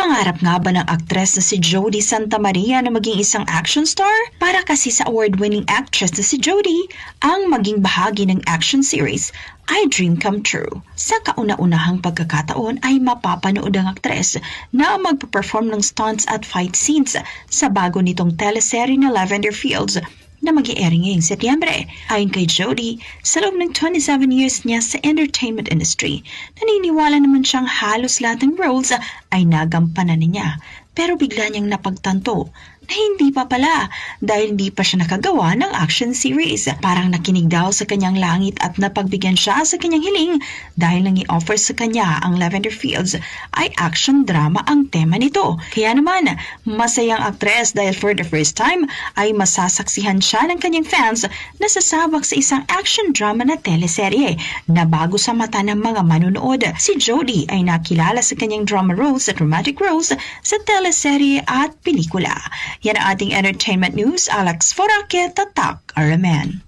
Pangarap nga ba ng aktres na si Jodie Santa Maria na maging isang action star? Para kasi sa award-winning actress na si Jodie, ang maging bahagi ng action series ay dream come true. Sa kauna-unahang pagkakataon ay mapapanood ang aktres na magpa-perform ng stunts at fight scenes sa bago nitong teleserye na Lavender Fields na mag airing ngayong Setyembre. Ayon kay Jodie, sa loob ng 27 years niya sa entertainment industry, naniniwala naman siyang halos lahat ng roles ay nagampanan niya. Pero bigla niyang napagtanto na hindi pa pala dahil hindi pa siya nakagawa ng action series. Parang nakinig daw sa kanyang langit at napagbigyan siya sa kanyang hiling dahil nang i-offer sa kanya ang Lavender Fields ay action drama ang tema nito. Kaya naman, masayang aktres dahil for the first time ay masasaksihan siya ng kanyang fans na sasabak sa isang action drama na teleserye na bago sa mata ng mga manonood. Si Jodie ay nakilala sa kanyang drama roles at romantic roles sa teleserye at pelikula. Yan ang ating entertainment news. Alex Foraque, Tatak, Araman.